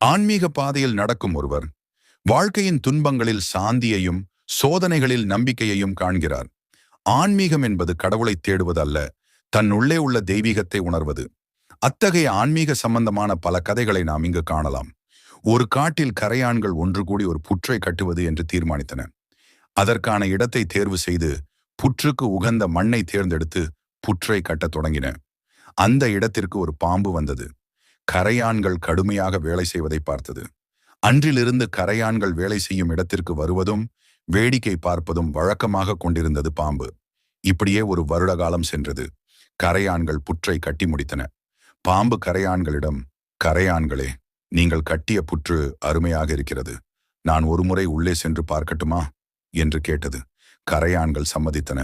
ஆன்மீக பாதையில் நடக்கும் ஒருவர் வாழ்க்கையின் துன்பங்களில் சாந்தியையும் சோதனைகளில் நம்பிக்கையையும் காண்கிறார். ஆன்மீகம் என்பது கடவுளை தேடுவதல்ல தன் உள்ளே உள்ள தெய்வீகத்தை உணர்வது. அத்தகைய ஆன்மீக சம்பந்தமான பல கதைகளை நாம் இங்கு காணலாம். ஒரு காட்டில் கரையான்கள் ஒன்று கூடி ஒரு புற்றை கட்டுவது என்று தீர்மானித்தன. அதற்கான இடத்தை தேர்வு செய்து புற்றுக்கு உகந்த மண்ணை தேர்ந்தெடுத்து புற்றை கட்டத் தொடங்கின. அந்த இடத்திற்கு ஒரு பாம்பு வந்தது. கரையான்கள் கடுமையாக வேலை செய்வதை பார்த்தது. அன்றிலிருந்து கரையான்கள் வேலை செய்யும் இடத்திற்கு வருவதும் வேடிக்கை பார்ப்பதும் வழக்கமாக கொண்டிருந்தது பாம்பு. இப்படியே ஒரு வருட காலம் சென்றது. கரையான்கள் புற்றை கட்டி முடித்தன. பாம்பு கரையான்களிடம் கரையான்களே நீங்கள் கட்டிய புற்று அருமையாக இருக்கிறது. நான் ஒருமுறை உள்ளே சென்று பார்க்கட்டுமா? என்று கேட்டது. கரையான்கள் சம்மதித்தன.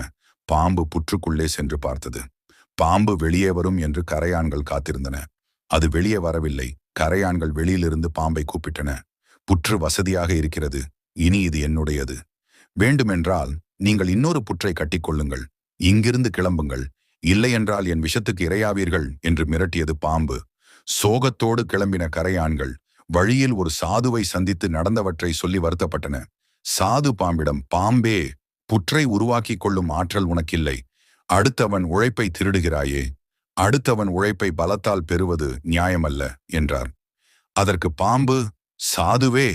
பாம்பு புற்றுக்குள்ளே சென்று பார்த்தது. பாம்பு வெளியே வரும் என்று கரையான்கள் காத்திருந்தன. அது வெளியே வரவில்லை. கரையான்கள் வெளியிலிருந்து பாம்பை கூப்பிட்டன. புற்று வசதியாக இருக்கிறது. இனி இது என்னுடையது. வேண்டுமென்றால் நீங்கள் இன்னொரு புற்றை கட்டிக்கொள்ளுங்கள். இங்கிருந்து கிளம்புங்கள். இல்லையென்றால் என் விஷத்துக்கு இரையாவீர்கள் என்று மிரட்டியது பாம்பு. சோகத்தோடு கிளம்பின கரையான்கள் வழியில் ஒரு சாதுவை சந்தித்து நடந்தவற்றை சொல்லி வருத்தப்பட்டன. சாது பாம்பிடம் பாம்பே புற்றை உருவாக்கிக் கொள்ளும் ஆற்றல் உனக்கில்லை. அடுத்தவன் உழைப்பை திருடுகிறாயே. அடுத்தவன் உழைப்பை பலத்தால் பெறுவது நியாயமல்ல என்றார். அதற்கு பாம்பு சாதுவே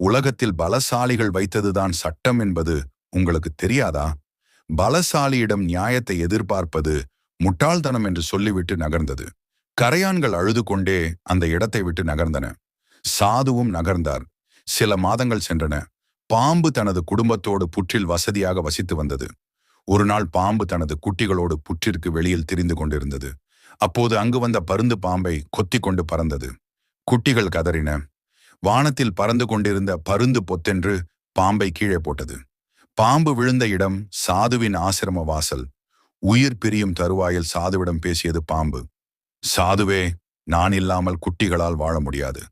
உலகத்தில் பலசாலிகள் வைத்ததுதான் சட்டம் என்பது உங்களுக்கு தெரியாதா? பலசாலியிடம் நியாயத்தை எதிர்பார்ப்பது முட்டாள்தனம் என்று சொல்லிவிட்டு நகர்ந்தது. கரையான்கள் அழுது கொண்டே அந்த இடத்தை விட்டு நகர்ந்தன. சாதுவும் நகர்ந்தார். சில மாதங்கள் சென்றன. பாம்பு தனது குடும்பத்தோடு புற்றில் வசதியாக வசித்து வந்தது. ஒரு நாள் பாம்பு தனது குட்டிகளோடு புற்றிற்கு வெளியில் திரிந்து கொண்டிருந்தது. அப்போது அங்கு வந்த பருந்து பாம்பை கொத்தி கொண்டு பறந்தது. குட்டிகள் கதறின. வானத்தில் பறந்து கொண்டிருந்த பருந்து பொத்தென்று பாம்பை கீழே போட்டது. பாம்பு விழுந்த இடம் சாதுவின் ஆசிரம வாசல். உயிர் பிரியும் தருவாயில் சாதுவிடம் பேசியது பாம்பு. சாதுவே நான் இல்லாமல் குட்டிகளால் வாழ முடியாது.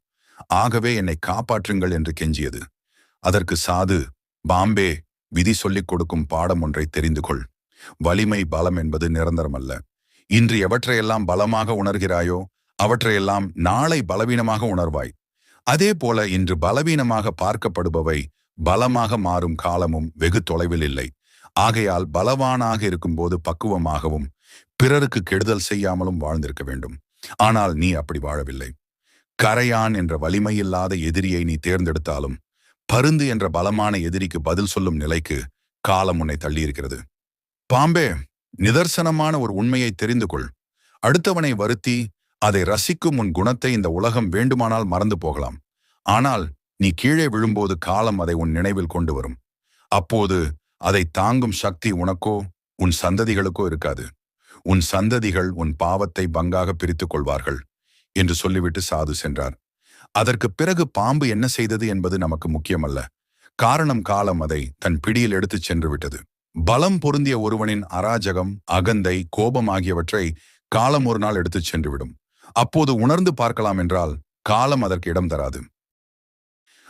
ஆகவே என்னை காப்பாற்றுங்கள் என்று கெஞ்சியது. அதற்கு சாது பாம்பே விதி சொல்லிக் கொடுக்கும் பாடம் ஒன்றை தெரிந்து கொள். வலிமை பலம் என்பது நிரந்தரமல்ல. இன்று எவற்றையெல்லாம் பலமாக உணர்கிறாயோ அவற்றையெல்லாம் நாளை பலவீனமாக உணர்வாய். அதே போல இன்று பலவீனமாக பார்க்கப்படுபவை பலமாக மாறும் காலமும் வெகு தொலைவில் இல்லை. ஆகையால் பலவானாக இருக்கும்போது பக்குவமாகவும் பிறருக்கு கெடுதல் செய்யாமலும் வாழ்ந்திருக்க வேண்டும். ஆனால் நீ அப்படி வாழவில்லை. கரையான் என்ற வலிமையில்லாத எதிரியை நீ தேர்ந்தெடுத்தாலும் பருந்து என்ற பலமான எதிரிக்கு பதில் சொல்லும் நிலைக்கு காலம் உன்னை தள்ளியிருக்கிறது. பாம்பே! நிதர்சனமான ஒரு உண்மையை தெரிந்து கொள் அடுத்தவனை வருத்தி அதை ரசிக்கும் உன் குணத்தை இந்த உலகம் வேண்டுமானால் மறந்து போகலாம். ஆனால் நீ கீழே விழும்போது காலம் அதை உன் நினைவில் கொண்டு வரும். அப்போது அதை தாங்கும் சக்தி உனக்கோ உன் சந்ததிகளுக்கோ இருக்காது. உன் சந்ததிகள் உன் பாவத்தை பங்காக பிரித்துக் கொள்வார்கள் என்று சொல்லிவிட்டு சாது சென்றார். அதற்கு பிறகு பாம்பு என்ன செய்தது என்பது நமக்கு முக்கியமல்ல. காரணம் காலம் அதை தன் பிடியில் எடுத்துச் சென்று விட்டது. பலம் பொருந்திய ஒருவனின் அராஜகம் அகந்தை கோபம் ஆகியவற்றை காலம் ஒரு நாள் எடுத்துச் சென்றுவிடும். அப்போது உணர்ந்து பார்க்கலாம் என்றால் காலம் அதற்கு இடம் தராது.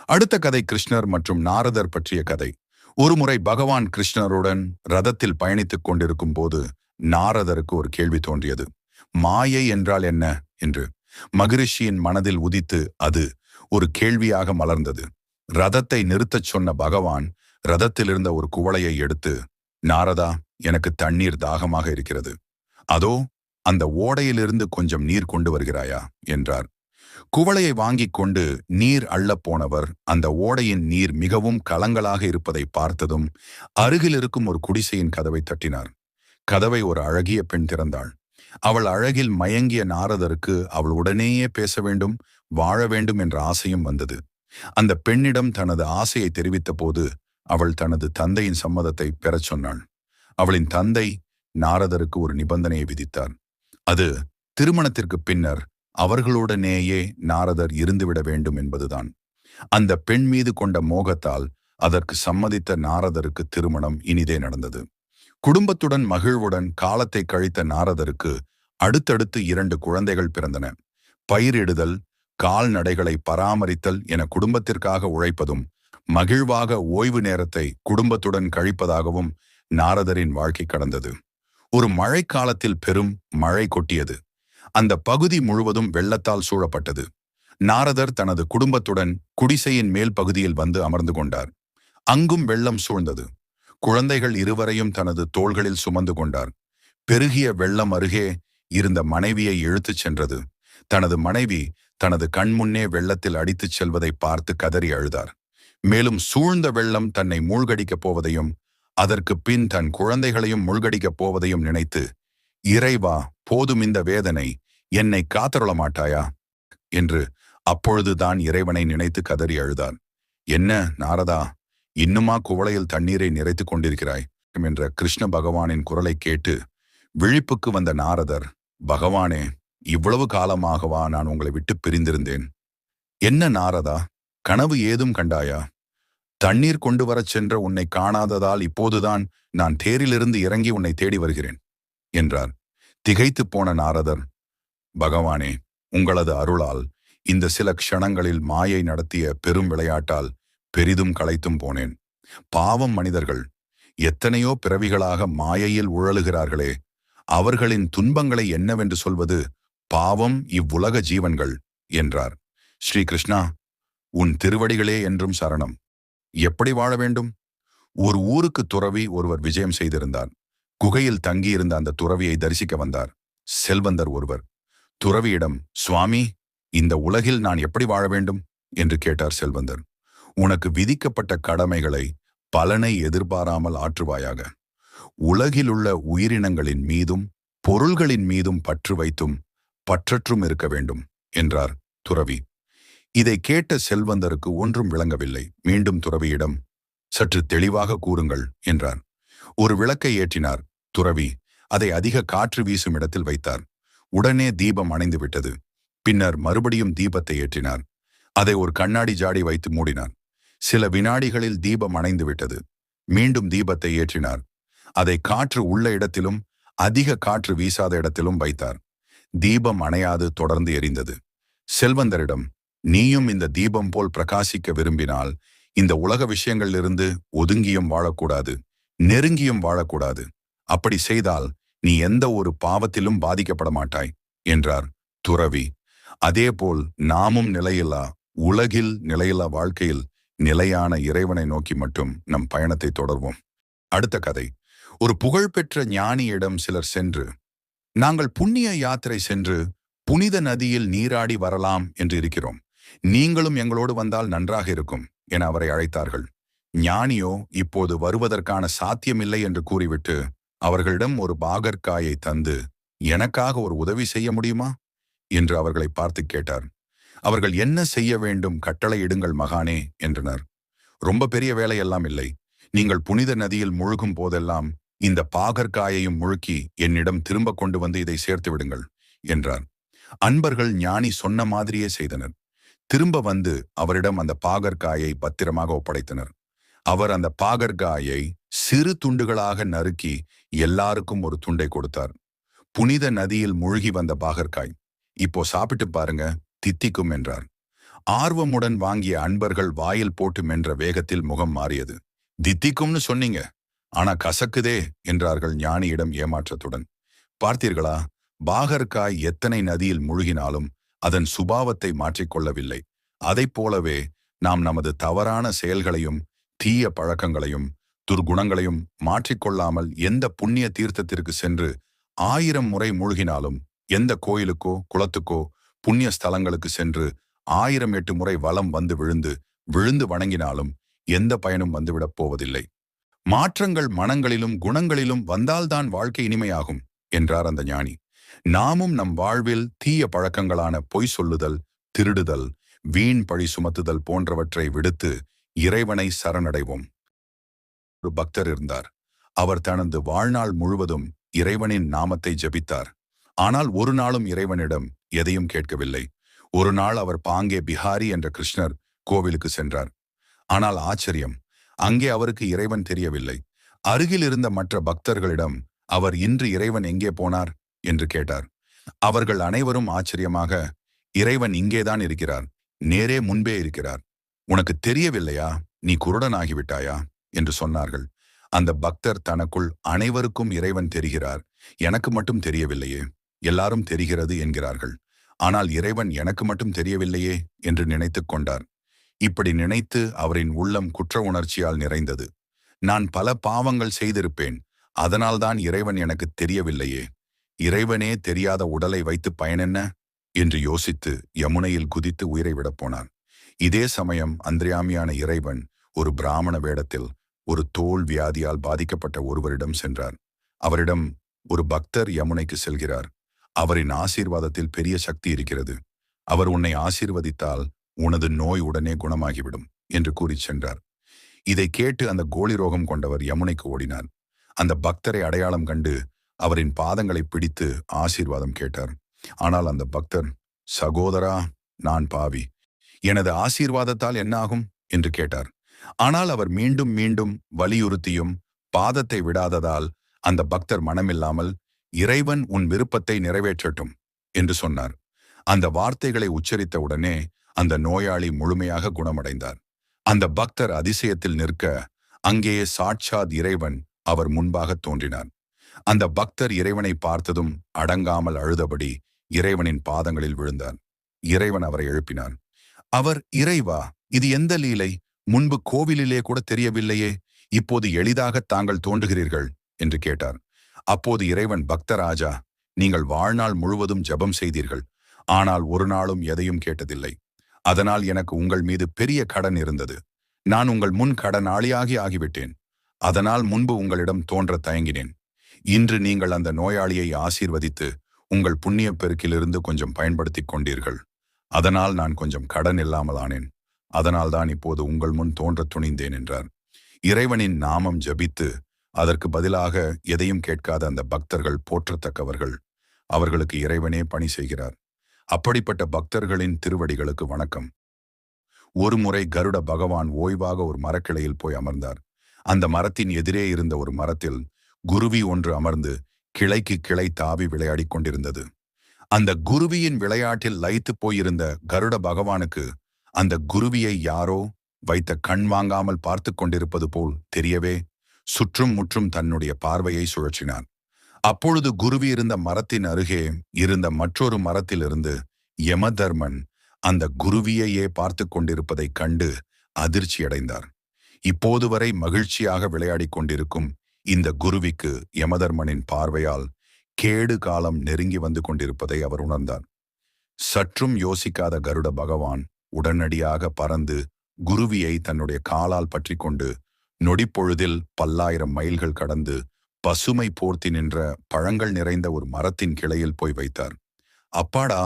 அடுத்த கதை கிருஷ்ணர் மற்றும் நாரதர் பற்றிய கதை. ஒருமுறை பகவான் கிருஷ்ணருடன் ரதத்தில் பயணித்துக் கொண்டிருக்கும் போது நாரதருக்கு ஒரு கேள்வி தோன்றியது. மாயை என்றால் என்ன? என்று. மகிரிஷியின் மனதில் உதித்து அது ஒரு கேள்வியாக மலர்ந்தது. ரதத்தை நிறுத்தச் சொன்ன பகவான் ரதத்திலிருந்த ஒரு குவளையை எடுத்து நாரதா எனக்கு தண்ணீர் தாகமாக இருக்கிறது. அதோ அந்த ஓடையிலிருந்து கொஞ்சம் நீர் கொண்டு வருகிறாயா? என்றார். குவளையை வாங்கிக் கொண்டு நீர் அள்ளப் போனவர் அந்த ஓடையின் நீர் மிகவும் கலங்களாக இருப்பதை பார்த்ததும் அருகில் இருக்கும் ஒரு குடிசையின் கதவை தட்டினார். கதவை ஒரு அழகிய பெண் திறந்தாள். அவள் அழகில் மயங்கிய நாரதருக்கு அவள் உடனேயே பேச வேண்டும் வாழ வேண்டும் என்ற ஆசையும் வந்தது. அந்த பெண்ணிடம் தனது ஆசையை தெரிவித்த போது அவள் தனது தந்தையின் சம்மதத்தை பெறச் சொன்னாள். அவளின் தந்தை நாரதருக்கு ஒரு நிபந்தனையை விதித்தார். அது திருமணத்திற்கு பின்னர் அவர்களுடனேயே நாரதர் இருந்துவிட வேண்டும் என்பதுதான். அந்த பெண் மீது கொண்ட மோகத்தால் அதற்கு சம்மதித்த நாரதருக்கு திருமணம் இனிதே நடந்தது. குடும்பத்துடன் மகிழ்வுடன் காலத்தை கழித்த நாரதருக்கு அடுத்தடுத்து இரண்டு குழந்தைகள் பிறந்தன. பயிரிடுதல் கால்நடைகளை பராமரித்தல் என குடும்பத்திற்காக உழைப்பதும் மகிழ்வாக ஓய்வு நேரத்தை குடும்பத்துடன் கழிப்பதாகவும் நாரதரின் வாழ்க்கை கடந்தது. ஒரு மழைக்காலத்தில் பெரும் மழை கொட்டியது. அந்த பகுதி முழுவதும் வெள்ளத்தால் சூழப்பட்டது. நாரதர் தனது குடும்பத்துடன் குடிசையின் மேல் பகுதியில் வந்து அமர்ந்து கொண்டார். அங்கும் வெள்ளம் சூழ்ந்தது. குழந்தைகள் இருவரையும் தனது தோள்களில் சுமந்து கொண்டார். பெருகிய வெள்ளம் அருகே இருந்த மனைவியை இழுத்துச் சென்றது. தனது மனைவி தனது கண்முன்னே வெள்ளத்தில் அடித்துச் செல்வதை பார்த்து கதறி அழுதார். மேலும் சூழ்ந்த வெள்ளம் தன்னை மூழ்கடிக்கப் போவதையும் அதற்கு பின் தன் குழந்தைகளையும் மூழ்கடிக்கப் போவதையும் நினைத்து இறைவா போதும் இந்த வேதனை என்னை காத்தருள மாட்டாயா என்று அப்பொழுதுதான் இறைவனை நினைத்து கதறி அழுதான். என்ன நாரதா இன்னுமா குவளையில் தண்ணீரை நிறைத்துக் கொண்டிருக்கிறாய்? என்ற கிருஷ்ண பகவானின் குரலை கேட்டு விழிப்புக்கு வந்த நாரதர் பகவானே இவ்வளவு காலமாகவா நான் உங்களை விட்டு பிரிந்திருந்தேன்? என்ன நாரதா கனவு ஏதும் கண்டாயா? தண்ணீர் கொண்டு வரச் சென்ற உன்னை காணாததால் இப்போதுதான் நான் தேரிலிருந்து இறங்கி உன்னை தேடி வருகிறேன் என்றார். திகைத்துப் போன நாரதர் பகவானே உங்களது அருளால் இந்த சில க்ஷணங்களில் மாயை நடத்திய பெரும் விளையாட்டால் பெரிதும் களைத்தும் போனேன். பாவம் மனிதர்கள் எத்தனையோ பிறவிகளாக மாயையில் உழலுகிறார்களே அவர்களின் துன்பங்களை என்னவென்று சொல்வது பாவம் இவ்வுலக ஜீவன்கள் என்றார். ஸ்ரீ கிருஷ்ணா உன் திருவடிகளே என்றும் சரணம். எப்படி வாழ வேண்டும்? ஒரு ஊருக்கு துறவி ஒருவர் விஜயம் செய்திருந்தார். குகையில் தங்கியிருந்த அந்த துறவியை தரிசிக்க வந்தார். செல்வந்தர் ஒருவர் துறவியிடம் சுவாமி இந்த உலகில் நான் எப்படி வாழ வேண்டும்? என்று கேட்டார் செல்வந்தர். உனக்கு விதிக்கப்பட்ட கடமைகளை பலனை எதிர்பாராமல் ஆற்றுவாயாக. உலகிலுள்ள உயிரினங்களின் மீதும் பொருள்களின் மீதும் பற்று வைத்தும் பற்றற்றும் இருக்க வேண்டும் என்றார் துறவி. இதை கேட்ட செல்வந்தருக்கு ஒன்றும் விளங்கவில்லை. மீண்டும் துறவியிடம் சற்று தெளிவாக கூறுங்கள் என்றார் ஒரு விளக்கை ஏற்றினார். துறவி அதை அதிக காற்று வீசும் இடத்தில் வைத்தார். உடனே தீபம் அணைந்து விட்டது. பின்னர் மறுபடியும் தீபத்தை ஏற்றினார். அதை ஒரு கண்ணாடி ஜாடி வைத்து மூடினார். சில வினாடிகளில் தீபம் அணைந்து விட்டது. மீண்டும் தீபத்தை ஏற்றினார். அதை காற்று உள்ள இடத்திலும் அதிக காற்று வீசாத இடத்திலும் வைத்தார். தீபம் அணையாது தொடர்ந்து எரிந்தது. செல்வந்தரிடம் நீயும் இந்த தீபம் போல் பிரகாசிக்க விரும்பினால் இந்த உலக விஷயங்களிலிருந்து ஒதுங்கியும் வாழக்கூடாது நெருங்கியும் வாழக்கூடாது. அப்படி செய்தால் நீ எந்த ஒரு பாவத்திலும் பாதிக்கப்பட மாட்டாய் என்றார் துறவி. அதேபோல் நாமும் நிலையில்லா உலகில் நிலையில்லா வாழ்க்கையில் நிலையான இறைவனை நோக்கி மட்டும் நம் பயணத்தை தொடர்வோம். அடுத்த கதை. ஒரு புகழ்பெற்ற ஞானியிடம் சிலர் சென்று நாங்கள் புண்ணிய யாத்திரை சென்று புனித நதியில் நீராடி வரலாம் என்று இருக்கிறோம். நீங்களும் எங்களோடு வந்தால் நன்றாக இருக்கும் என அவரை அழைத்தார்கள். ஞானியோ இப்போது வருவதற்கான சாத்தியமில்லை என்று கூறிவிட்டு அவர்களிடம் ஒரு பாகற்காயை தந்து எனக்காக ஒரு உதவி செய்ய முடியுமா? என்று அவர்களை பார்த்து கேட்டார். அவர்கள் என்ன செய்ய வேண்டும்? கட்டளை இடுங்கள் மகானே என்றனர். ரொம்ப பெரிய வேலையெல்லாம் இல்லை. நீங்கள் புனித நதியில் முழுகும் போதெல்லாம் இந்த பாகற்காயையும் முழுக்கி என்னிடம் திரும்ப கொண்டு வந்து இதை சேர்த்து விடுங்கள் என்றார். அன்பர்கள் ஞானி சொன்ன மாதிரியே செய்தனர். திரும்ப வந்து அவரிடம் அந்த பாகற்காயை பத்திரமாக ஒப்படைத்தனர். அவர் அந்த பாகற்காயை சிறு துண்டுகளாக நறுக்கி எல்லாருக்கும் ஒரு துண்டை கொடுத்தார். புனித நதியில் மூழ்கி வந்த பாகற்காய் இப்போ சாப்பிட்டு பாருங்க தித்திக்கும் என்றார். ஆர்வமுடன் வாங்கிய அன்பர்கள் வாயில் போட்டு மென்ற வேகத்தில் முகம் மாறியது. தித்திக்கும்னு சொன்னீங்க ஆனா கசக்குதே என்றார்கள் ஞானியிடம் ஏமாற்றத்துடன். பார்த்தீர்களா பாகர்காய் எத்தனை நதியில் முழுகினாலும் அதன் சுபாவத்தை மாற்றிக்கொள்ளவில்லை. அதைப் போலவே நாம் நமது தவறான செயல்களையும் தீய பழக்கங்களையும் துர்குணங்களையும் மாற்றிக்கொள்ளாமல் எந்த புண்ணிய தீர்த்தத்திற்கு சென்று ஆயிரம் முறை மூழ்கினாலும் எந்த கோயிலுக்கோ குளத்துக்கோ புண்ணிய ஸ்தலங்களுக்கு சென்று ஆயிரம் எட்டு முறை வலம் வந்து விழுந்து விழுந்து வணங்கினாலும் எந்த பயனும் வந்துவிடப் போவதில்லை. மாற்றங்கள் மனங்களிலும் குணங்களிலும் வந்தால்தான் வாழ்க்கை இனிமையாகும் என்றார் அந்த ஞானி. நாமும் நம் வாழ்வில் தீய பழக்கங்களான பொய் சொல்லுதல் திருடுதல் வீண் பழி சுமத்துதல் போன்றவற்றை விடுத்து இறைவனை சரணடைவோம். ஒரு பக்தர் இருந்தார். அவர் தனது வாழ்நாள் முழுவதும் இறைவனின் நாமத்தை ஜபித்தார். ஆனால் ஒரு நாளும் இறைவனிடம் எதையும் கேட்கவில்லை. ஒரு நாள் அவர் பாங்கே பிஹாரி என்ற கிருஷ்ணர் கோவிலுக்கு சென்றார். ஆனால் ஆச்சரியம் அங்கே அவருக்கு இறைவன் தெரியவில்லை. அருகில் இருந்த மற்ற பக்தர்களிடம் அவர் இன்று இறைவன் எங்கே போனார்? என்று கேட்டார். அவர்கள் அனைவரும் ஆச்சரியமாக இறைவன் இங்கேதான் இருக்கிறார் நேரே முன்பே இருக்கிறார். உனக்கு தெரியவில்லையா? நீ குருடனாகிவிட்டாயா என்று சொன்னார்கள். அந்த பக்தர் தனக்குள் அனைவருக்கும் இறைவன் தெரிகிறார். எனக்கு மட்டும் தெரியவில்லையே. எல்லாரும் தெரிகிறது என்கிறார்கள். ஆனால் இறைவன் எனக்கு மட்டும் தெரியவில்லையே என்று நினைத்துக் கொண்டார். இப்படி நினைத்து அவரின் உள்ளம் குற்ற உணர்ச்சியால் நிறைந்தது. நான் பல பாவங்கள் செய்திருப்பேன். அதனால்தான் இறைவன் எனக்கு தெரியவில்லையே இறைவனே தெரியாத உடலை வைத்து பயனென்ன? என்று யோசித்து யமுனையில் குதித்து உயிரை விடப் போனான். இதே சமயம் அந்திரியாமியான இறைவன் ஒரு பிராமண வேடத்தில் ஒரு தோல் வியாதியால் பாதிக்கப்பட்ட ஒருவரிடம் சென்றார் அவரிடம் ஒரு பக்தர் யமுனைக்கு செல்கிறார். அவரின் ஆசீர்வாதத்தில் பெரிய சக்தி இருக்கிறது. அவர் உன்னை ஆசீர்வதித்தால் உனது நோய் உடனே குணமாகிவிடும் என்று கூறிச் சென்றார். இதை கேட்டு அந்த கோழி ரோகம் கொண்டவர் யமுனைக்கு ஓடினார். அந்த பக்தரை அடையாளம் கண்டு அவரின் பாதங்களை பிடித்து ஆசீர்வாதம் கேட்டார். ஆனால் அந்த பக்தர் சகோதரா நான் பாவி. எனது ஆசீர்வாதத்தால் என்னாகும்? என்று கேட்டார். ஆனால் அவர் மீண்டும் மீண்டும் வலியுறுத்தியும் பாதத்தை விடாததால் அந்த பக்தர் மனமில்லாமல் இறைவன் உன் விருப்பத்தை நிறைவேற்றட்டும் என்று சொன்னார். அந்த வார்த்தைகளை உச்சரித்த உடனே அந்த நோயாளி முழுமையாக குணமடைந்தார். அந்த பக்தர் அதிசயத்தில் நிற்க அங்கேயே சாட்சாத் இறைவன் அவர் முன்பாக தோன்றினார். அந்த பக்தர் இறைவனை பார்த்ததும் அடங்காமல் அழுதபடி இறைவனின் பாதங்களில் விழுந்தார். இறைவன் அவரை எழுப்பினார் அவர் இறைவா இது எந்த லீலை? முன்பு கோவிலிலே கூட தெரியவில்லையே. இப்போது எளிதாக தாங்கள் தோன்றுகிறீர்கள் என்று கேட்டார். அப்போது இறைவன் பக்தராஜா நீங்கள் வாழ்நாள் முழுவதும் ஜெபம் செய்தீர்கள். ஆனால் ஒரு நாளும் எதையும் கேட்டதில்லை. அதனால் எனக்கு உங்கள் மீது பெரிய கடன் இருந்தது. நான் உங்கள் முன் கடனாளியாகி ஆகிவிட்டேன். அதனால் முன்பு உங்களிடம் தோன்ற தயங்கினேன். இன்று நீங்கள் அந்த நோயாளியை ஆசீர்வதித்து உங்கள் புண்ணிய பெருக்கிலிருந்து கொஞ்சம் பயன்படுத்திக் கொண்டீர்கள். அதனால் நான் கொஞ்சம் கடன் இல்லாமல் ஆனேன். அதனால்தான் இப்போது உங்கள் முன் தோன்ற துணிந்தேன் என்றார். இறைவனின் நாமம் ஜபித்து அதற்கு பதிலாக எதையும் கேட்காத அந்த பக்தர்கள் போற்றத்தக்கவர்கள். அவர்களுக்கு இறைவனே பணி செய்கிறார். அப்படிப்பட்ட பக்தர்களின் திருவடிகளுக்கு வணக்கம். ஒரு முறை கருட பகவான் ஓய்வாக ஒரு மரக்கிளையில் போய் அமர்ந்தார். அந்த மரத்தின் எதிரே இருந்த ஒரு மரத்தில் குருவி ஒன்று அமர்ந்து கிளைக்கு கிளை தாவி விளையாடிக் கொண்டிருந்தது. அந்த குருவியின் விளையாட்டில் லயித்து போயிருந்த கருட பகவானுக்கு அந்த குருவியை யாரோ வைத்த கண் வாங்காமல் பார்த்து கொண்டிருப்பது போல் தெரியவே சுற்றும் முற்றும் தன்னுடைய பார்வையை சுழற்றினான். அப்பொழுது குருவி இருந்த மரத்தின் அருகே இருந்த மற்றொரு மரத்திலிருந்து யமதர்மன் அந்த குருவியையே பார்த்து கொண்டிருப்பதைக் கண்டு அதிர்ச்சியடைந்தார். இப்போது வரை மகிழ்ச்சியாக விளையாடிக் கொண்டிருக்கும் இந்த குருவிக்கு யமதர்மனின் பார்வையால் கேடு காலம் நெருங்கி வந்து கொண்டிருப்பதை அவர் உணர்ந்தார். சற்றும் யோசிக்காத கருட பகவான் உடனடியாக பறந்து குருவியை தன்னுடைய காலால் பற்றி கொண்டு நொடிப்பொழுதில் பல்லாயிரம் மைல்கள் கடந்து பசுமை போர்த்தி நின்ற பழங்கள் நிறைந்த ஒரு மரத்தின் கிளையில் போய் வைத்தார். அப்பாடா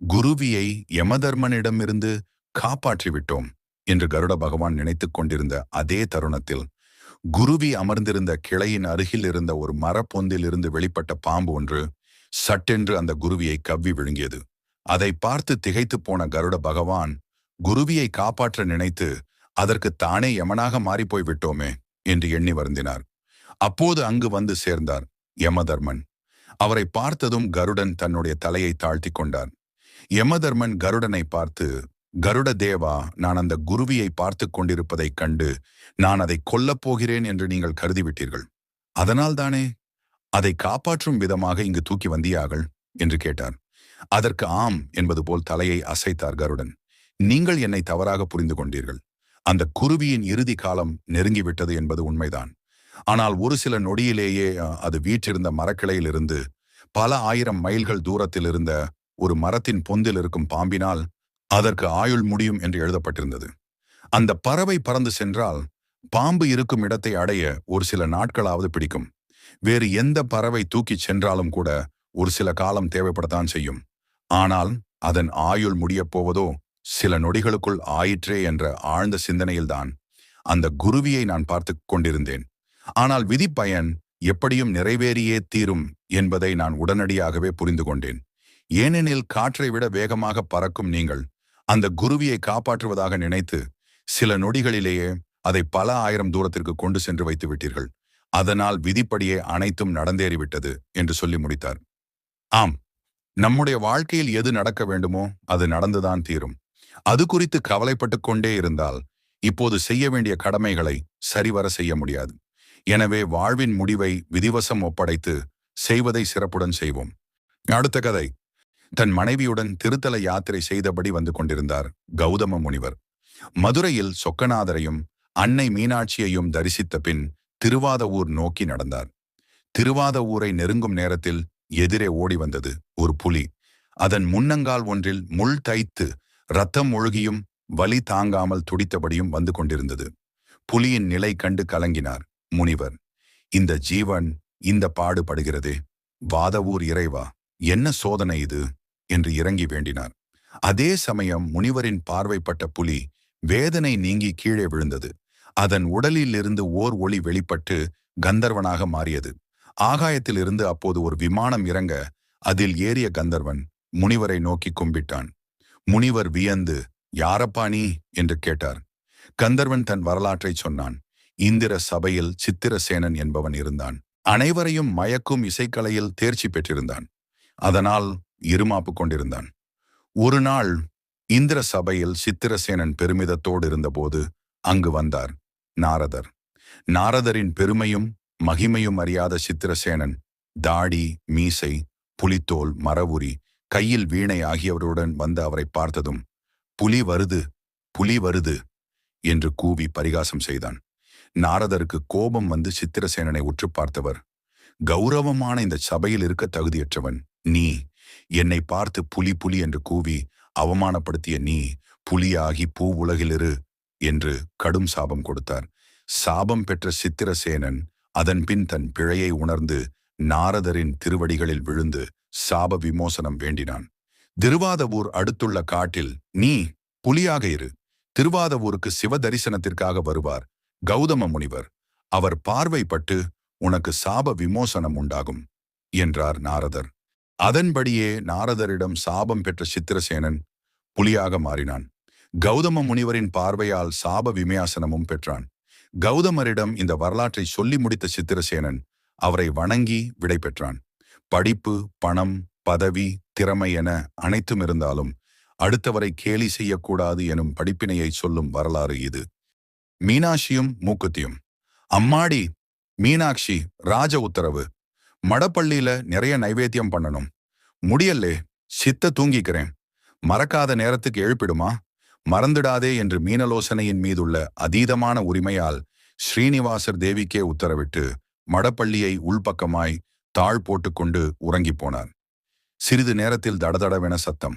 குருவியை யமதர்மனிடமிருந்து காப்பாற்றி விட்டோம் என்று கருட பகவான் நினைத்துக் கொண்டிருந்த அதே தருணத்தில் குருவி அமர்ந்திருந்த கிளையின் அருகில் இருந்த ஒரு மரப்பொந்தில் இருந்து வெளிப்பட்ட பாம்பு ஒன்று சட்டென்று அந்த குருவியை கவ்வி விழுங்கியது. அதை பார்த்து திகைத்து போன கருட பகவான் குருவியை காப்பாற்ற நினைத்து அதற்கு தானே யமனாக மாறிப்போய் விட்டோமே என்று எண்ணி வருந்தினார். அப்போது அங்கு வந்து சேர்ந்தார் யமதர்மன். அவரை பார்த்ததும் கருடன் தன்னுடைய தலையை தாழ்த்தி கொண்டார். யமதர்மன் கருடனை பார்த்து கருட தேவா நான் அந்த குருவியை பார்த்து கொண்டிருப்பதைக் கண்டு நான் அதை கொல்லப் போகிறேன் என்று நீங்கள் கருதிவிட்டீர்கள். அதனால் தானே? அதை காப்பாற்றும் விதமாக இங்கு தூக்கி வந்தியாகள் என்று கேட்டார். அதற்கு ஆம் என்பது போல் தலையை அசைத்தார் கருடன். நீங்கள் என்னை தவறாக புரிந்து கொண்டீர்கள். அந்த குருவியின் இறுதி காலம் நெருங்கிவிட்டது என்பது உண்மைதான். ஆனால் ஒரு சில நொடியிலேயே அது வீற்றிருந்த மரக்கிளையிலிருந்து பல ஆயிரம் மைல்கள் தூரத்தில் இருந்த ஒரு மரத்தின் பொந்தில் இருக்கும் பாம்பினால் அதற்கு ஆயுள் முடியும் என்று எழுதப்பட்டிருந்தது. அந்த பறவை பறந்து சென்றால் பாம்பு இருக்கும் இடத்தை அடைய ஒரு சில நாட்களாவது பிடிக்கும். வேறு எந்த பறவை தூக்கிச் சென்றாலும் கூட ஒரு சில காலம் தேவைப்படத்தான் செய்யும். ஆனால் அதன் ஆயுள் முடியப் போவதோ சில நொடிகளுக்குள் ஆயிற்றே என்ற ஆழ்ந்த சிந்தனையில்தான் அந்த குருவியை நான் பார்த்து கொண்டிருந்தேன். ஆனால் விதிப்பயன் எப்படியும் நிறைவேறியே தீரும் என்பதை நான் உடனடியாகவே புரிந்து கொண்டேன். ஏனெனில் காற்றை விட வேகமாக பறக்கும் நீங்கள் அந்த குருவியை காப்பாற்றுவதாக நினைத்து சில நொடிகளிலேயே அதை பல ஆயிரம் தூரத்திற்கு கொண்டு சென்று வைத்து விட்டீர்கள். அதனால் விதிப்படியே அனைத்தும் நடந்தேறிவிட்டது என்று சொல்லி முடித்தார். ஆம் நம்முடைய வாழ்க்கையில் எது நடக்க வேண்டுமோ அது நடந்துதான் தீரும். அது குறித்து கவலைப்பட்டு கொண்டே இருந்தால் இப்போது செய்ய வேண்டிய கடமைகளை சரிவர செய்ய முடியாது. எனவே வாழ்வின் முடிவை விதிவசம் ஒப்படைத்து செய்வதை சிறப்புடன் செய்வோம். அடுத்த கதை. தன் மனைவியுடன் திருத்தல யாத்திரை செய்தபடி வந்து கொண்டிருந்தார் கௌதம முனிவர். மதுரையில் சொக்கநாதரையும் அன்னை மீனாட்சியையும் தரிசித்த பின் திருவாதவூர் நோக்கி நடந்தார். திருவாதவூரை நெருங்கும் நேரத்தில் எதிரே ஓடி வந்தது ஒரு புலி. அதன் முன்னங்கால் ஒன்றில் முள் தைத்து ரத்தம் ஒழுகியும் வலி தாங்காமல் துடித்தபடியும் வந்து கொண்டிருந்தது. புலியின் நிலை கண்டு கலங்கினார் முனிவர். இந்த ஜீவன் இந்த பாடுபடுகிறதே. வாதவூர் இறைவா என்ன சோதனை இது? என்று இறங்கி வேண்டினார் அதே சமயம் முனிவரின் பார்வைப்பட்ட புலி வேதனை நீங்கி கீழே விழுந்தது. அதன் உடலில் இருந்து ஓர் ஒளி வெளிப்பட்டு கந்தர்வனாக மாறியது. ஆகாயத்திலிருந்து அப்போது ஒரு விமானம் இறங்க அதில் ஏறிய கந்தர்வன் முனிவரை நோக்கி கும்பிட்டான். முனிவர் வியந்து யாரப்பா நீ? என்று கேட்டார். கந்தர்வன் தன் வரலாற்றை சொன்னான். இந்திர சபையில் சித்திரசேனன் என்பவன் இருந்தான். அனைவரையும் மயக்கும் இசைக்கலையில் தேர்ச்சி பெற்றிருந்தான். அதனால் இருமாப்பு கொண்டிருந்தான். ஒரு நாள் இந்திர சபையில் சித்திரசேனன் பெருமிதத்தோடு இருந்தபோது அங்கு வந்தார் நாரதர். நாரதரின் பெருமையும் மகிமையும் அறியாத சித்திரசேனன் தாடி மீசை புலித்தோல் மரவுரி கையில் வீணை ஆகியவருடன் வந்து அவரை பார்த்ததும் புலி வருது புலி வருது என்று கூவி பரிகாசம் செய்தான். நாரதருக்கு கோபம் வந்து சித்திரசேனனை உற்று பார்த்தவர் கௌரவமான இந்த சபையில் இருக்க தகுதியற்றவன் நீ என்னை பார்த்து புலி புலி என்று கூவி அவமானப்படுத்திய நீ புலியாகி பூ உலகிலிரு என்று கடும் சாபம் கொடுத்தார். சாபம் பெற்ற சித்திரசேனன் அதன் பின் தன் பிழையை உணர்ந்து நாரதரின் திருவடிகளில் விழுந்து சாப விமோசனம் வேண்டினான். திருவாதவூர் அடுத்துள்ள காட்டில் நீ புலியாக இரு. திருவாதவூருக்கு சிவ தரிசனத்திற்காக வருவார் கௌதம முனிவர். அவர் பார்வைப்பட்டு உனக்கு சாப விமோசனம் உண்டாகும் என்றார் நாரதர். அதன்படியே நாரதரிடம் சாபம் பெற்ற சித்திரசேனன் புலியாக மாறினான். கௌதம முனிவரின் பார்வையால் சாப விமயாசனமும் பெற்றான். கௌதமரிடம் இந்த வரலாற்றை சொல்லி முடித்த சித்திரசேனன் அவரை வணங்கி விடை பெற்றான். படிப்பு பணம் பதவி திறமை என அனைத்தும் இருந்தாலும் அடுத்தவரை கேலி செய்யக்கூடாது எனும் படிப்பினையை சொல்லும் வரலாறு இது. மீனாட்சியும் மூக்குத்தியும். அம்மாடி மீனாட்சி ராஜ உத்தரவு. மடப்பள்ளியில நிறைய நைவேத்தியம் பண்ணணும். முடியல்லே சித்த தூங்கிக்கிறேன். மறக்காத நேரத்துக்கு எழுப்பிடுமா? மறந்துடாதே என்று மீனலோசனையின் மீதுள்ள அதீதமான உரிமையால் ஸ்ரீனிவாசர் தேவிக்கே உத்தரவிட்டு மடப்பள்ளியை உள்பக்கமாய் தாழ் போட்டுக்கொண்டு உறங்கிப் போனார். சிறிது நேரத்தில் தடதடவென சத்தம்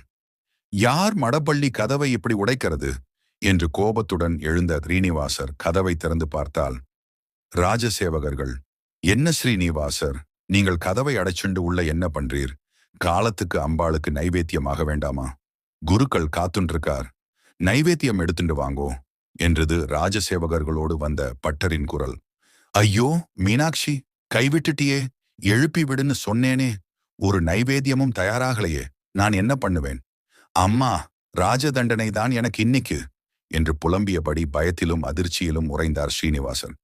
யார் மடப்பள்ளி கதவை இப்படி உடைக்கிறது? என்று கோபத்துடன் எழுந்த ஸ்ரீனிவாசர் கதவை திறந்து பார்த்தால் ராஜசேவகர்கள் என்ன ஸ்ரீனிவாசர்? நீங்கள் கதவை அடைச்சுண்டு உள்ள என்ன பண்றீர்? காலத்துக்கு அம்பாளுக்கு நைவேத்தியமாக வேண்டாமா? குருக்கள் காத்துன்றிருக்கார் நைவேத்தியம் எடுத்துண்டு வாங்கோ என்றது ராஜசேவகர்களோடு வந்த பட்டரின் குரல். ஐயோ மீனாட்சி கைவிட்டுட்டியே எழுப்பி விடுன்னு சொன்னேனே. ஒரு நைவேத்தியமும் தயாராகலையே. நான் என்ன பண்ணுவேன்? அம்மா ராஜதண்டனை தான் எனக்கு இன்னைக்கு என்று புலம்பியபடி பயத்திலும் அதிர்ச்சியிலும் உறைந்தார் ஸ்ரீனிவாசன்.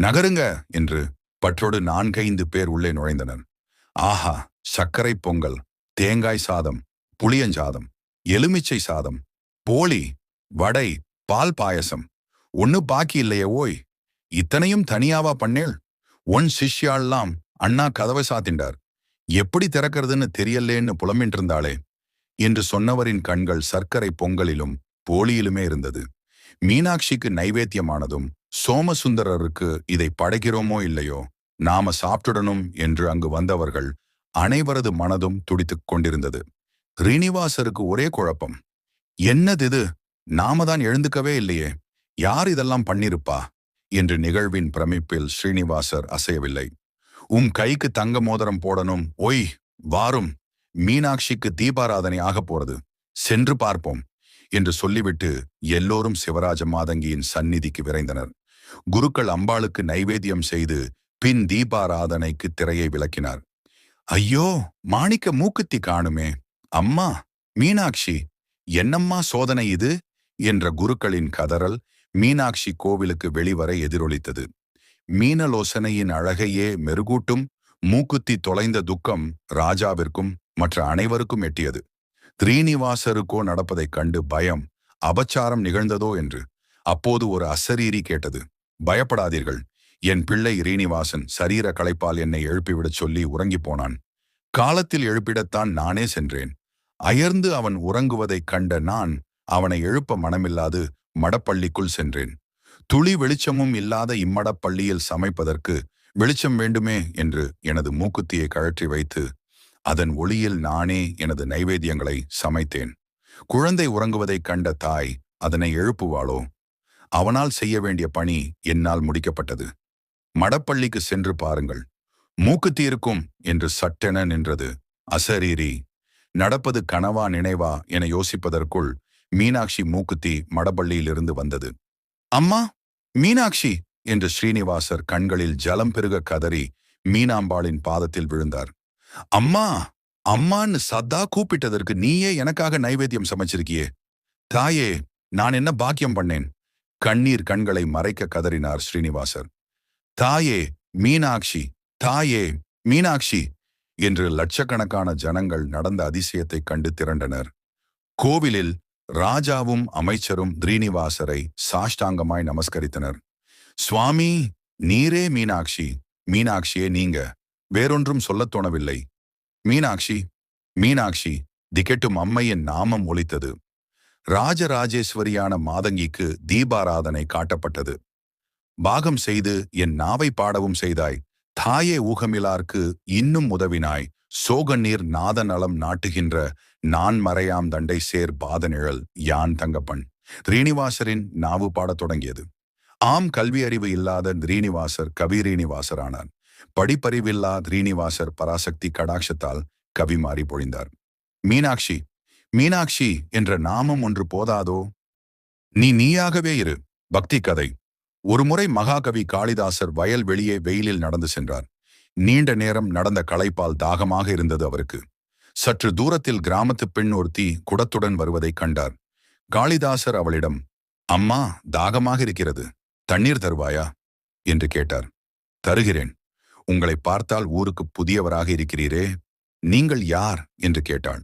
நகருங்க என்று பற்றோடு நான்கைந்து பேர் உள்ளே நுழைந்தனர். ஆஹா சர்க்கரை பொங்கல் தேங்காய் சாதம் புளியஞ்சாதம் எலுமிச்சை சாதம் போளி வடை பால் பாயசம். ஒன்னு பாக்கி இல்லையே ஓய் இத்தனையும் தனியாவா பண்ணேள்? ஒன் சிஷ்யாள்லாம் அண்ணா கதவை சாத்திண்டார் எப்படி திறக்கிறதுன்னு தெரியலேன்னு புலம்பின்றிருந்தாளே என்று சொன்னவரின் கண்கள் சர்க்கரை பொங்கலிலும் போலியிலுமே இருந்தது. மீனாட்சிக்கு நைவேத்தியமானதும் சோமசுந்தரருக்கு இதை படைக்கிறோமோ இல்லையோ நாம சாப்பிட்டுடணும் என்று அங்கு வந்தவர்கள் அனைவரது மனதும் துடித்துக் கொண்டிருந்தது. ஸ்ரீனிவாசருக்கு ஒரே குழப்பம். என்னது இது? நாம தான் எழுந்துக்கவே இல்லையே. யார் இதெல்லாம் பண்ணிருப்பா? என்று நிகழ்வின் பிரமிப்பில் ஸ்ரீனிவாசர் அசையவில்லை. உம் கைக்கு தங்க மோதிரம் போடணும். ஒய் வாரும். மீனாட்சிக்கு தீபாராதனை ஆகப் போறது. சென்று பார்ப்போம். என்று சொல்லிவிட்டு எல்லோரும் சிவராஜ மாதங்கியின் சந்நிதிக்கு விரைந்தனர். குருக்கள் அம்பாளுக்கு நைவேத்தியம் செய்து பின் தீபாராதனைக்கு திரையை விளக்கினார். ஐயோ மாணிக்க மூக்குத்தி காணுமே. அம்மா மீனாட்சி என்னம்மா சோதனை இது? என்ற குருக்களின் கதறல் மீனாட்சி கோவிலுக்கு வெளிவர எதிரொலித்தது. மீனலோசனையின் அழகையே மெருகூட்டும் மூக்குத்தி தொலைந்த துக்கம் ராஜாவிற்கும் மற்ற அனைவருக்கும் எட்டியது. ஸ்ரீனிவாசருக்கோ நடப்பதைக் கண்டு பயம் அபச்சாரம் நிகழ்ந்ததோ என்று? அப்போது ஒரு அசரீரி கேட்டது. பயப்படாதீர்கள். என் பிள்ளை ரீனிவாசன் சரீர களைப்பால் என்னை எழுப்பிவிடச் சொல்லி உறங்கிப் போனான். காலத்தில் எழுப்பிடத்தான் நானே சென்றேன். அயர்ந்து அவன் உறங்குவதைக் கண்ட நான் அவனை எழுப்ப மனமில்லாது மடப்பள்ளிக்குள் சென்றேன். துளி வெளிச்சமும் இல்லாத இம்மடப்பள்ளியில் சமைப்பதற்கு வெளிச்சம் வேண்டுமே? என்று எனது மூக்குத்தியை கழற்றி வைத்து அதன் ஒளியில் நானே எனது நைவேத்தியங்களை சமைத்தேன். குழந்தை உறங்குவதைக் கண்ட தாய் அதனை எழுப்புவாளோ? அவனால் செய்ய வேண்டிய பணி என்னால் முடிக்கப்பட்டது. மடப்பள்ளிக்கு சென்று பாருங்கள். மூக்குத்தி இருக்கும் என்று சட்டென நின்றது. அசரீரி நடப்பது கனவா நினைவா என யோசிப்பதற்குள் மீனாட்சி மூக்குத்தி மடப்பள்ளியிலிருந்து வந்தது. அம்மா மீனாட்சி! என்று ஸ்ரீனிவாசர் கண்களில் ஜலம் பெருக கதறி மீனாம்பாளின் பாதத்தில் விழுந்தார். அம்மா அம்மான்னு சதா கூப்பிட்டதற்கு நீயே எனக்காக நைவேத்தியம் சமைச்சிருக்கியே. தாயே நான் என்ன பாக்கியம் பண்ணேன்? கண்ணீர் கண்களை மறைக்க கதறினார் ஸ்ரீனிவாசர். தாயே மீனாட்சி தாயே மீனாட்சி என்று லட்சக்கணக்கான ஜனங்கள் நடந்த அதிசயத்தைக் கண்டு திரண்டனர். கோவிலில் ராஜாவும் அமைச்சரும் ஸ்ரீனிவாசரை சாஷ்டாங்கமாய் நமஸ்கரித்தனர். சுவாமி நீரே மீனாட்சி மீனாட்சியே நீங்க. வேறொன்றும் சொல்லத் தோணவில்லை. மீனாட்சி மீனாட்சி திகெட்டும் அம்மையின் நாமம் ஒலித்தது. ராஜராஜேஸ்வரியான மாதங்கிக்கு தீபாராதனை காட்டப்பட்டது. பாகம் செய்து என் நாவை பாடவும் செய்தாய். தாயே ஊகமிலார்க்கு இன்னும் உதவினாய். சோகநீர் நாதநலம் நாட்டுகின்ற நான் மறையாம் தண்டை சேர் பாதநிழல் யான் தங்கப்பன். ஸ்ரீனிவாசரின் நாவு பாடத் தொடங்கியது. ஆம் கல்வி அறிவு இல்லாத ஸ்ரீனிவாசர் கவி ரீனிவாசர் படிப்பறிவில்லா திரீனிவாசர் பராசக்தி கடாட்சத்தால் கவி மாறி பொழிந்தார். மீனாட்சி மீனாட்சி என்ற நாமம் ஒன்று போதாதோ? நீ நீயாகவே இரு பக்தி கதை. ஒருமுறை மகாகவி காளிதாசர் வயல் வெளியே வெயிலில் நடந்து சென்றார். நீண்ட நேரம் நடந்த களைப்பால் தாகமாக இருந்தது அவருக்கு. சற்று தூரத்தில் கிராமத்து பெண் ஒருத்தி குடத்துடன் வருவதைக் கண்டார். காளிதாசர் அவளிடம் அம்மா தாகமாக இருக்கிறது. தண்ணீர் தருவாயா? என்று கேட்டார். தருகிறேன். உங்களை பார்த்தால் ஊருக்கு புதியவராக இருக்கிறீரே நீங்கள் யார்? என்று கேட்டாள்.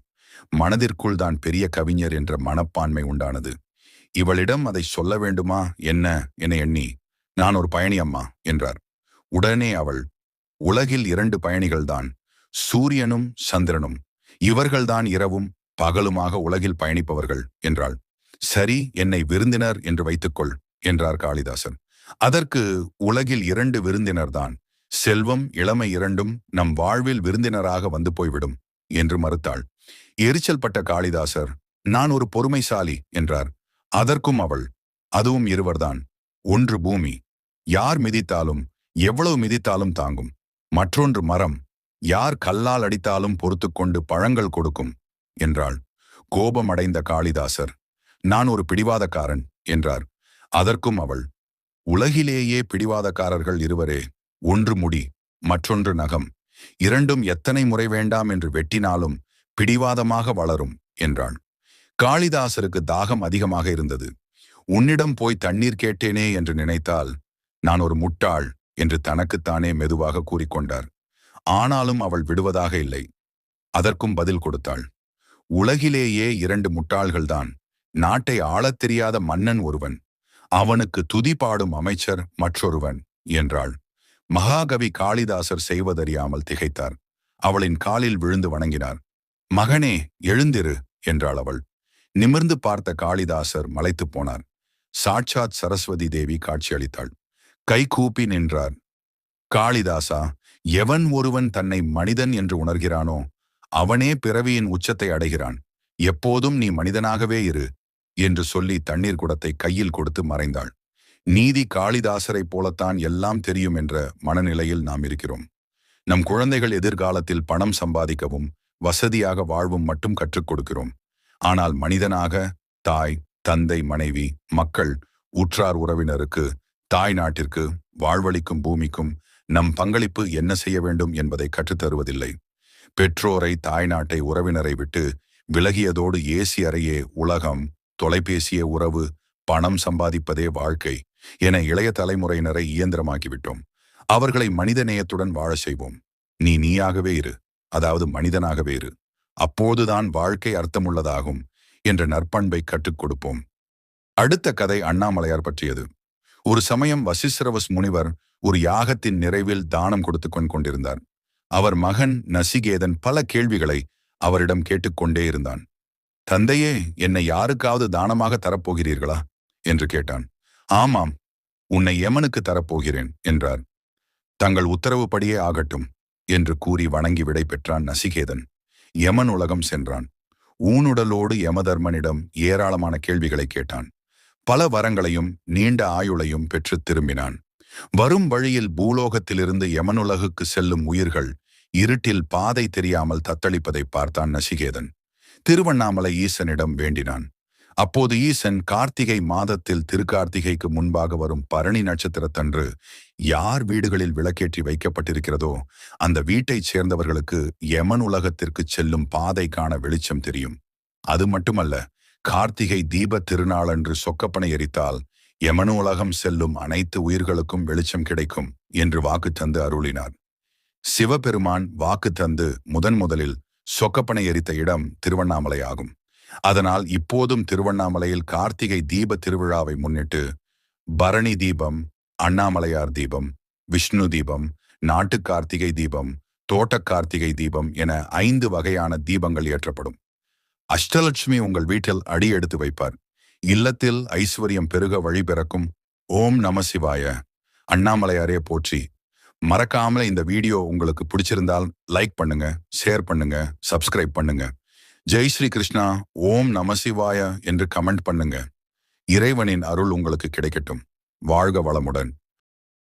மனதிற்குள் தான் பெரிய கவிஞர் என்ற மனப்பான்மை உண்டானது. இவளிடம் அதை சொல்ல வேண்டுமா? என்ன? என எண்ணி நான் ஒரு பயணி அம்மா என்றார். உடனே அவள் உலகில் இரண்டு பயணிகள்தான் சூரியனும் சந்திரனும். இவர்கள்தான் இரவும் பகலுமாக உலகில் பயணிப்பவர்கள் என்றாள். சரி என்னை விருந்தினர் என்று வைத்துக்கொள் என்றார் காளிதாசன். அதற்கு உலகில் இரண்டு விருந்தினர்தான் செல்வம் இளமை இரண்டும் நம் வாழ்வில் விருந்தினராக வந்து போய்விடும் என்று மறுத்தாள். எரிச்சல் பட்ட காளிதாசர் நான் ஒரு பொறுமைசாலி என்றார். அதற்கும் அவள் அதுவும் இருவர்தான். ஒன்று பூமி. யார் மிதித்தாலும் எவ்வளவு மிதித்தாலும் தாங்கும். மற்றொன்று மரம். யார் கல்லால் அடித்தாலும் பொறுத்துக்கொண்டு பழங்கள் கொடுக்கும் என்றாள். கோபமடைந்த காளிதாசர் நான் ஒரு பிடிவாதக்காரன் என்றார். அதற்கும் அவள் உலகிலேயே பிடிவாதக்காரர்கள் இருவரே ஒன்று முடி மற்றொன்று நகம். இரண்டும் எத்தனை முறை வேண்டாம் என்று வெட்டினாலும் பிடிவாதமாக வளரும் என்றாள் காளிதாசருக்கு தாகம் அதிகமாக இருந்தது. உன்னிடம் போய் தண்ணீர் கேட்டேனே என்று நினைத்தால் நான் ஒரு முட்டாள் என்று தனக்குத்தானே மெதுவாக கூறிக்கொண்டார். ஆனாலும் அவள் விடுவதாக இல்லை. அதற்கும் பதில் கொடுத்தாள். உலகிலேயே இரண்டு முட்டாள்கள்தான். நாட்டை ஆளத் தெரியாத மன்னன் ஒருவன். அவனுக்கு துதி பாடும் அமைச்சர் மற்றொருவன் என்றாள். மகாகவி காளிதாசர் செய்வதறியாமல் திகைத்தார். அவளின் காலில் விழுந்து வணங்கினார். மகனே எழுந்திரு என்றாள் அவள். நிமிர்ந்து பார்த்த காளிதாசர் மலைத்துப் போனார். சாட்சாத் சரஸ்வதி தேவி காட்சியளித்தாள். கை கூப்பி நின்றார். காளிதாசா எவன் ஒருவன் தன்னை மனிதன் என்று உணர்கிறானோ அவனே பிறவியின் உச்சத்தை அடைகிறான். எப்போதும் நீ மனிதனாகவே இரு என்று சொல்லி தண்ணீர் குடத்தை கையில் கொடுத்து மறைந்தாள். நீதி காளிதாசரைப் போலத்தான் எல்லாம் தெரியும் என்ற மனநிலையில் நாம் இருக்கிறோம். நம் குழந்தைகள் எதிர்காலத்தில் பணம் சம்பாதிக்கவும் வசதியாக வாழ்வும் மட்டும் கற்றுக் கொடுக்கிறோம். ஆனால் மனிதனாக தாய் தந்தை மனைவி மக்கள் உற்றார் உறவினருக்கு தாய் நாட்டிற்கு வாழ்வளிக்கும் பூமிக்கும் நம் பங்களிப்பு என்ன செய்ய வேண்டும் என்பதை கற்றுத்தருவதில்லை பெற்றோரை தாய்நாட்டை உறவினரை விட்டு விலகியதோடு ஏசி அறையே உலகம் தொலைபேசிய உறவு பணம் சம்பாதிப்பதே வாழ்க்கை. என இளைய தலைமுறையினரை இயந்திரமாக்கிவிட்டோம். அவர்களை மனித நேயத்துடன் வாழ செய்வோம். நீ நீயாகவே இரு. அதாவது மனிதனாகவே இரு. அப்போதுதான் வாழ்க்கை அர்த்தமுள்ளதாகும் என்ற நற்பண்பை கற்றுக் கொடுப்போம். அடுத்த கதை அண்ணாமலையார் பற்றியது. ஒரு சமயம் வசிஸ்ரவஸ் முனிவர் ஒரு யாகத்தின் நிறைவில் தானம் கொடுத்து கொண்டிருந்தார். அவர் மகன் நசிகேதன் பல கேள்விகளை அவரிடம் கேட்டுக்கொண்டே இருந்தான். தந்தையே என்னை யாருக்காவது தானமாக தரப்போகிறீர்களா? என்று கேட்டான். ஆமாம் உன்னை யமனுக்கு தரப்போகிறேன் என்றார். தங்கள் உத்தரவுப்படியே ஆகட்டும் என்று கூறி வணங்கி விடை பெற்றான் நசிகேதன். யமன் உலகம் சென்றான். ஊனுடலோடு யமதர்மனிடம் ஏராளமான கேள்விகளை கேட்டான். பல வரங்களையும் நீண்ட ஆயுளையும் பெற்றுத் திரும்பினான். வரும் வழியில் பூலோகத்திலிருந்து யமனுலகுக்கு செல்லும் உயிர்கள் இருட்டில் பாதை தெரியாமல் தத்தளிப்பதை பார்த்தான் நசிகேதன். திருவண்ணாமலை ஈசனிடம் வேண்டினான். அப்போது ஈசன் கார்த்திகை மாதத்தில் திருக்கார்த்திகைக்கு முன்பாக வரும் பரணி நட்சத்திரத்தன்று யார் வீடுகளில் விளக்கேற்றி வைக்கப்பட்டிருக்கிறதோ அந்த வீட்டைச் சேர்ந்தவர்களுக்கு யமன் உலகத்திற்கு செல்லும் பாதைக்கான வெளிச்சம் தெரியும். அது மட்டுமல்ல கார்த்திகை தீப திருநாளன்று சொக்கப்பனை எரித்தால் யமனு உலகம் செல்லும் அனைத்து உயிர்களுக்கும் வெளிச்சம் கிடைக்கும் என்று வாக்கு தந்து அருளினார். சிவபெருமான் வாக்கு தந்து முதன் முதலில் சொக்கப்பனை எரித்த இடம் திருவண்ணாமலை ஆகும் அதனால் இப்போதும் திருவண்ணாமலையில் கார்த்திகை தீப திருவிழாவை முன்னிட்டு பரணி தீபம் அண்ணாமலையார் தீபம் விஷ்ணு தீபம் நாட்டு கார்த்திகை தீபம் தோட்ட கார்த்திகை தீபம் என ஐந்து வகையான தீபங்கள் ஏற்றப்படும். அஷ்டலட்சுமி உங்கள் வீட்டில் அடி எடுத்து வைப்பார். இல்லத்தில் ஐஸ்வர்யம் பெருக வழி பிறக்கும். ஓம் நம சிவாய. அண்ணாமலையாரே போற்றி. மறக்காமல இந்த வீடியோ உங்களுக்கு பிடிச்சிருந்தால் லைக் பண்ணுங்க ஷேர் பண்ணுங்க சப்ஸ்கிரைப் பண்ணுங்க. ஜெய் ஸ்ரீ கிருஷ்ணா ஓம் நமசிவாய என்று கமெண்ட் பண்ணுங்க. இறைவனின் அருள் உங்களுக்கு கிடைக்கட்டும். வாழ்க வளமுடன்.